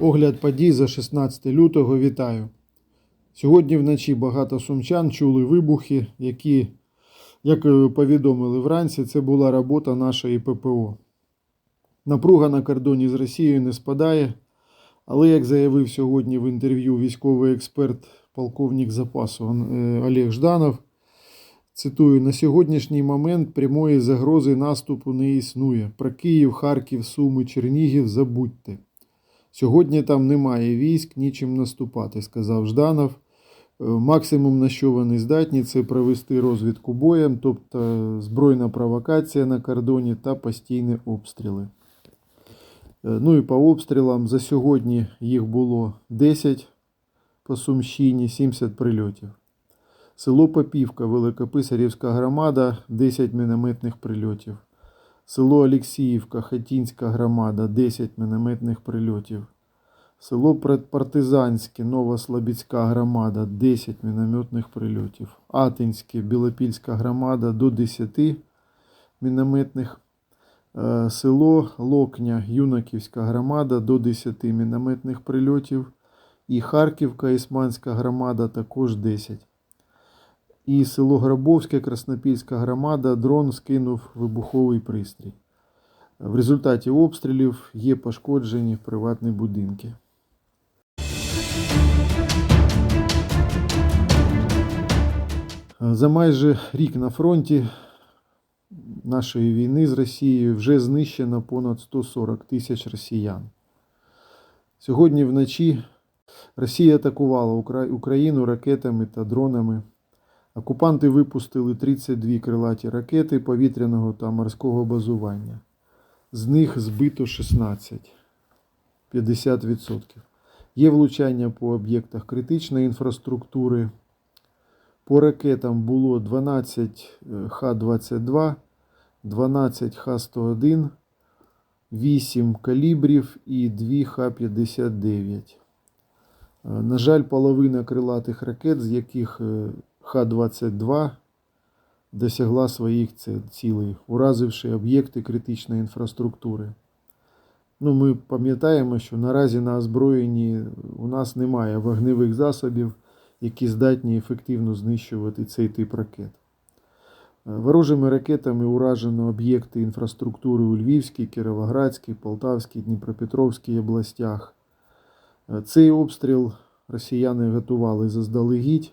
Огляд подій за 16 лютого вітаю. Сьогодні вночі багато сумчан чули вибухи, які, як е, повідомили вранці, це була робота нашої ППО. Напруга на кордоні з Росією не спадає, але, як заявив сьогодні в інтерв'ю військовий експерт, полковник запасу е, Олег Жданов, цитую: на сьогоднішній момент прямої загрози наступу не існує. Про Київ, Харків, Суми, Чернігів забудьте. Сьогодні там немає військ, нічим наступати, сказав Жданов. Е, Максимум, на що вони здатні, це провести розвідку боєм, тобто збройна провокація на кордоні та постійні обстріли. Е, Ну і по обстрілам за сьогодні їх було 10 по Сумщині, 70 прильотів. Село Попівка, Великописарівська громада, 10 мінометних прильотів. Село Олексіївка, Хатінська громада, 10 мінометних прильотів. Село Партизанське, Новослобідська громада, 10 мінометних прильотів. Атинське, Білопільська громада до 10 мінометних. Е, Село Локня, Юнаківська громада до 10 мінометних прильотів. І Харківка, Ісманська громада також 10. І село Грабовське, Краснопільська громада, дрон скинув вибуховий пристрій. В результаті обстрілів є пошкоджені приватні будинки. За майже рік на фронті нашої війни з Росією вже знищено понад 140 тисяч росіян. Сьогодні вночі Росія атакувала Україну ракетами та дронами. Окупанти випустили 32 крилаті ракети повітряного та морського базування. З них збито 16, 50%. Є влучання по об'єктах критичної інфраструктури. По ракетам було 12 е, Х-22, 12 Х-101, 8 калібрів і 2 Х-59. Е, На жаль, половина крилатих ракет, з яких е, Х-22 досягла своїх цілей, уразивши об'єкти критичної інфраструктури. Ну, ми пам'ятаємо, що наразі на озброєнні у нас немає вогневих засобів, які здатні ефективно знищувати цей тип ракет. Е, Ворожими ракетами уражено об'єкти інфраструктури у Львівській, Кіровоградській, Полтавській, Дніпропетровській областях. Е, Цей обстріл росіяни готували заздалегідь,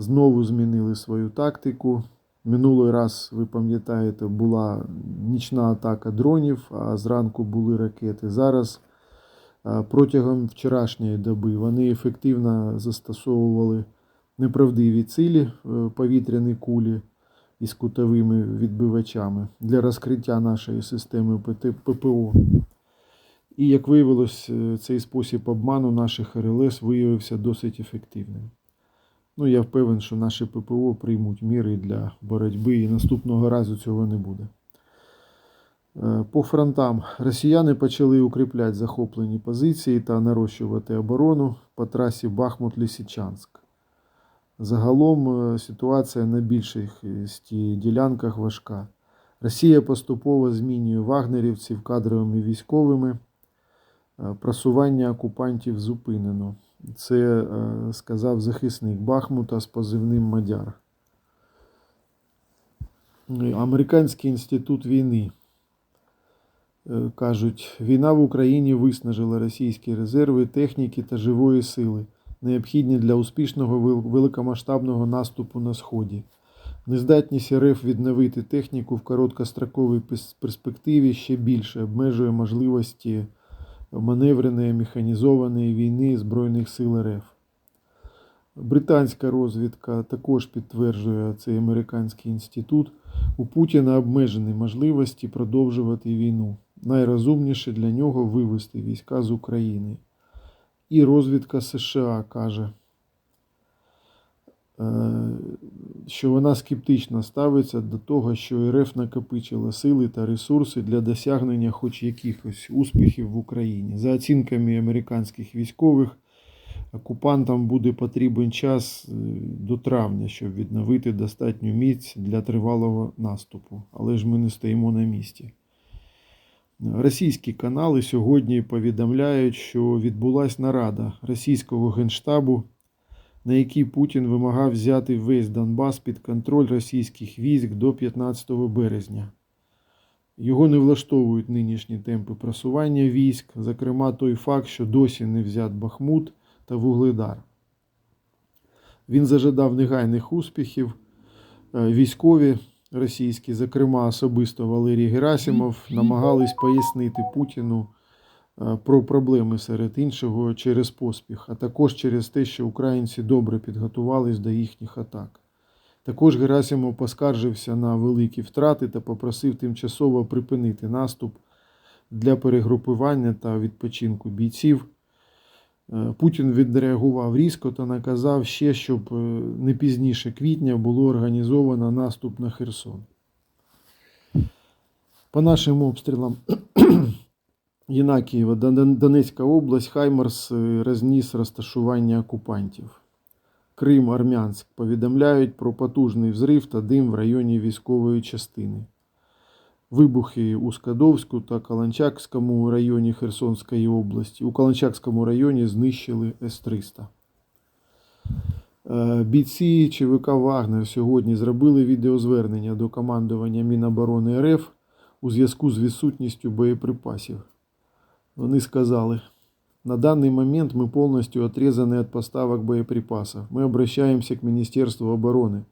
знову змінили свою тактику. Минулий раз, ви пам'ятаєте, була нічна атака дронів, а зранку були ракети. Зараз протягом вчорашньої доби вони ефективно застосовували неправдиві цілі, е, повітряні кулі із кутовими відбивачами для розкриття нашої системи ППО. І як виявилось, е, цей спосіб обману наших РЛС виявився досить ефективним. Ну, я впевнений, що наші ППО приймуть міри для боротьби і наступного разу цього не буде. Е, По фронтам росіяни почали укріпляти захоплені позиції та нарощувати оборону по трасі Бахмут-Лісичанськ. Загалом е, ситуація на більшості ділянках важка. Росія поступово змінює вагнерівців кадровими військовими. Е, Просування окупантів зупинено. Це е, сказав захисник Бахмута з позивним Мадяр. Е, Американський інститут війни. Е, Кажуть, війна в Україні виснажила російські резерви техніки та живої сили, необхідні для успішного великомасштабного наступу на Сході. Нездатність РФ відновити техніку в короткостроковій перспективі ще більше обмежує можливості маневреної механізованої війни Збройних сил РФ. Британська розвідка також підтверджує цей американський інститут. У Путіна обмежені можливості продовжувати війну. Найрозумніше для нього вивести війська з України. І розвідка США каже, що вона скептично ставиться до того, що РФ накопичила сили та ресурси для досягнення хоч якихось успіхів в Україні. За оцінками американських військових, окупантам буде потрібен час е, до травня, щоб відновити достатню міць для тривалого наступу. Але ж ми не стоїмо на місці. Російські канали сьогодні повідомляють, що відбулася нарада російського генштабу, на якій Путін вимагав взяти весь Донбас під контроль російських військ до 15 березня. Його не влаштовують нинішні темпи просування військ, зокрема той факт, що досі не взят Бахмут та Вугледар. Він зажадав негайних успіхів. Е, Військові російські, зокрема особисто Валерій Герасимов, намагались пояснити Путіну про проблеми серед іншого через поспіх, а також через те, що українці добре підготувались до їхніх атак. Також Герасимов поскаржився на великі втрати та попросив тимчасово припинити наступ для перегрупування та відпочинку бійців. Е, Путін відреагував різко та наказав ще, щоб е, не пізніше квітня було організовано наступ на Херсон. По нашим обстрілам Єнакієва, Донецька область, Хаймарс е, розніс розташування окупантів. Крим, Армянськ повідомляють про потужний взрив та дим в районі військової частини. Вибухи у Скадовську та Каланчакському районі Херсонської області. У Каланчакському районі знищили С-300. Е, Бійці ЧВК Вагнер сьогодні зробили відеозвернення до командування Міноборони РФ у зв'язку з відсутністю боєприпасів. Вони сказали, на данный момент мы полностью отрезаны от поставок боеприпасов. Мы обращаемся к Министерству обороны.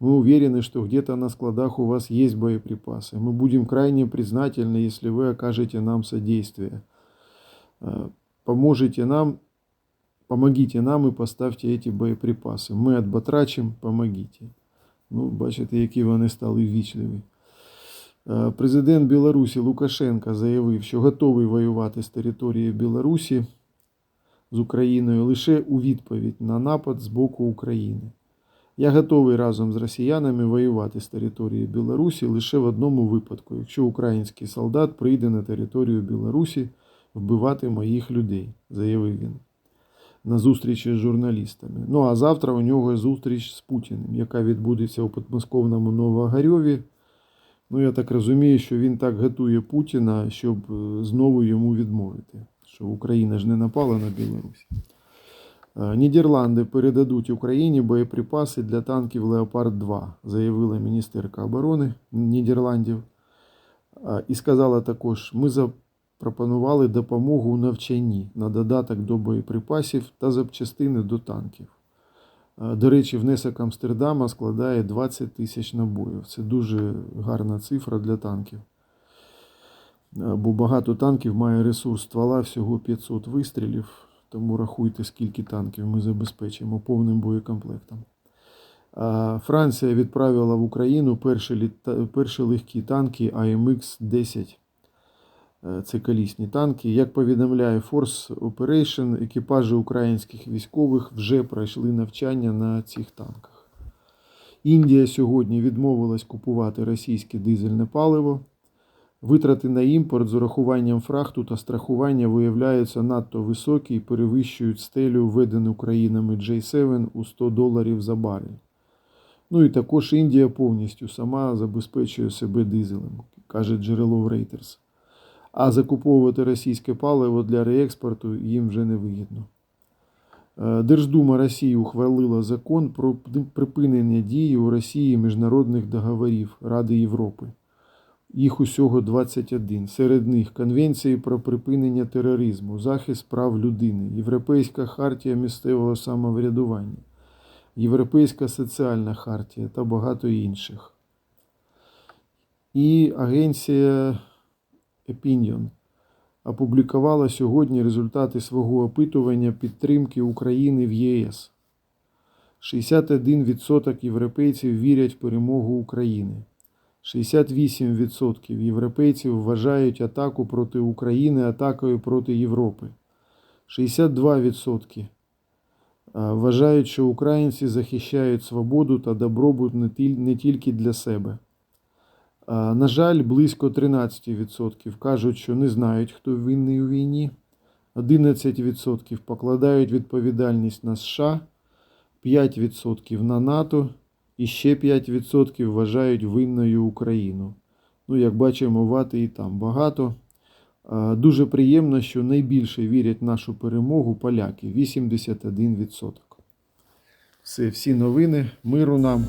Мы уверены, что где-то на складах у вас есть боеприпасы. Мы будем крайне признательны, если вы окажете нам содействие. Э, Поможете нам, помогите нам и поставьте эти боєприпаси. Ми отбатрачим, помогите. Ну, бачите, які вони стали ввічливі. Е, Президент Білорусі Лукашенко заявив, що готовий воювати з території Білорусі з Україною лише у відповідь на напад з боку України. Я готовий разом з росіянами воювати з території Білорусі лише в одному випадку, якщо український солдат прийде на територію Білорусі вбивати моїх людей, заявив він на зустрічі з журналістами. Ну а завтра у нього зустріч з Путіним, яка відбудеться у підмосковному Новогарьові. Ну, я так розумію, що він так готує Путіна, щоб е, знову йому відмовити, що Україна ж не напала на Білорусь. Е, Нідерланди передадуть Україні боєприпаси для танків Леопард 2, заявила міністерка оборони Нідерландів. Е, І сказала також: ми запропонували допомогу у навчанні на додаток до боєприпасів та запчастини до танків. Е, До речі, внесок Амстердама складає 20 тисяч набоїв. Це дуже гарна цифра для танків. Е, Бо багато танків має ресурс ствола всього 500 вистрілів, тому рахуйте, скільки танків ми забезпечимо повним боєкомплектом. Франція відправила в Україну перші, перші легкі танки AMX-10. Це колісні танки. Як повідомляє Force Operation, екіпажі українських військових вже пройшли навчання на цих танках. Індія сьогодні відмовилась купувати російське дизельне паливо. Витрати на імпорт з урахуванням фрахту та страхування виявляються надто високі і перевищують стелю, введену країнами J7 у 100 доларів за барель. Ну і також Індія повністю сама забезпечує себе дизелем, каже джерело в Reuters. А закуповувати російське паливо для реекспорту їм вже не вигідно. Е, Держдума Росії ухвалила закон про припинення дії у Росії міжнародних договорів Ради Європи. Їх усього 21. Серед них Конвенції про припинення тероризму, захист прав людини, Європейська хартія місцевого самоврядування, Європейська соціальна хартія та багато інших. І агенція Opinion опублікувала сьогодні результати свого опитування підтримки України в ЄС. 61% європейців вірять в перемогу України. 68% європейців вважають атаку проти України атакою проти Європи. 62% вважають, що українці захищають свободу та добробут не тільки для себе. На жаль, близько 13% кажуть, що не знають, хто винний у війні. 11% покладають відповідальність на США, 5% на НАТО і ще 5% вважають винною Україну. Ну, як бачимо, вати і там багато. Дуже приємно, що найбільше вірять в нашу перемогу поляки 81%. Все, всі новини, миру нам.